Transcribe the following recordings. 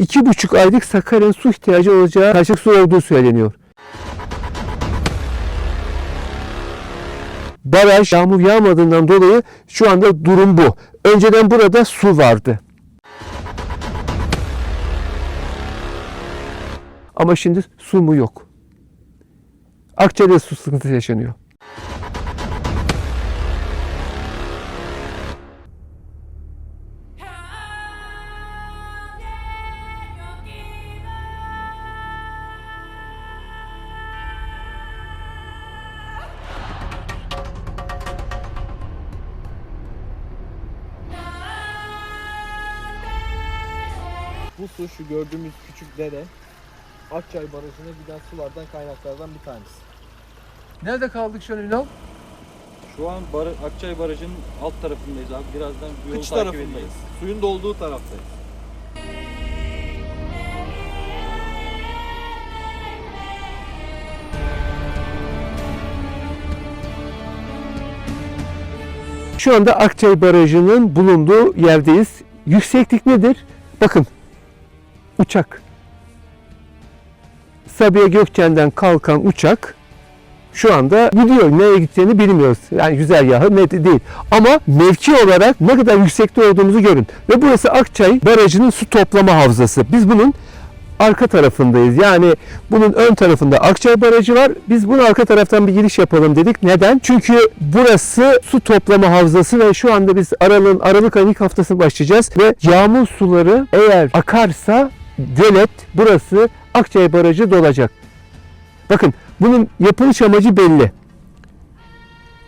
iki buçuk aylık Sakarya'nın su ihtiyacı olacağı kaçak su olduğu söyleniyor. Baraj yağmur yağmadığından dolayı şu anda durum bu. Önceden burada su vardı. Ama şimdi su mu yok. Akçay'da su sıkıntısı yaşanıyor. Bu su şu gördüğümüz küçük dere Akçay Barajı'na giden sulardan kaynaklardan bir tanesi. Nerede kaldık şu an Ünal? Şu an Bar Akçay Barajı'nın alt tarafındayız abi. Birazdan yolu Kıç takip tarafındayız. edeceğiz. Suyun dolduğu taraftayız. Şu anda Akçay Barajı'nın bulunduğu yerdeyiz. Yükseklik nedir? Bakın. Uçak. Sabiha Gökçen'den kalkan uçak şu anda gidiyor. Nereye gideceğini bilmiyoruz. Yani güzergahı net değil. Ama mevki olarak ne kadar yüksekte olduğumuzu görün. Ve burası Akçay Barajı'nın su toplama havzası. Biz bunun arka tarafındayız. Yani bunun ön tarafında Akçay Barajı var. Biz bunun arka taraftan bir giriş yapalım dedik. Neden? Çünkü burası su toplama havzası ve şu anda biz Aralık'ın Aralık ayının ilk haftasına başlayacağız ve yağmur suları eğer akarsa gölet burası Akçay Barajı dolacak. Bakın bunun yapılış amacı belli.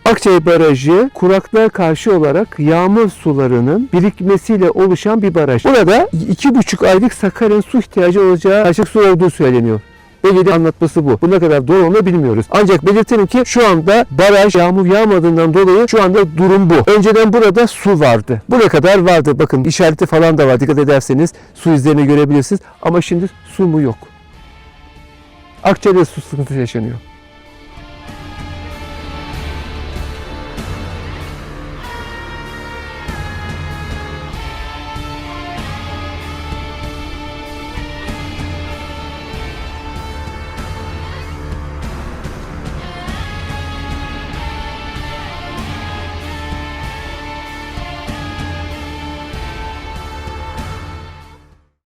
Akçay Barajı kuraklığa karşı olarak yağmur sularının birikmesiyle oluşan bir baraj. Burada iki buçuk aylık Sakarya'nın su ihtiyacı olacağı açık su olduğu söyleniyor. Belediye anlatması bu. Bu ne kadar doğru onu bilmiyoruz. Ancak belirtelim ki şu anda baraj yağmur yağmadığından dolayı şu anda durum bu. Önceden burada su vardı. Buraya kadar vardı. Bakın işareti falan da var. Dikkat ederseniz su izlerini görebilirsiniz. Ama şimdi su mu yok. Akçay'da su sıkıntısı yaşanıyor.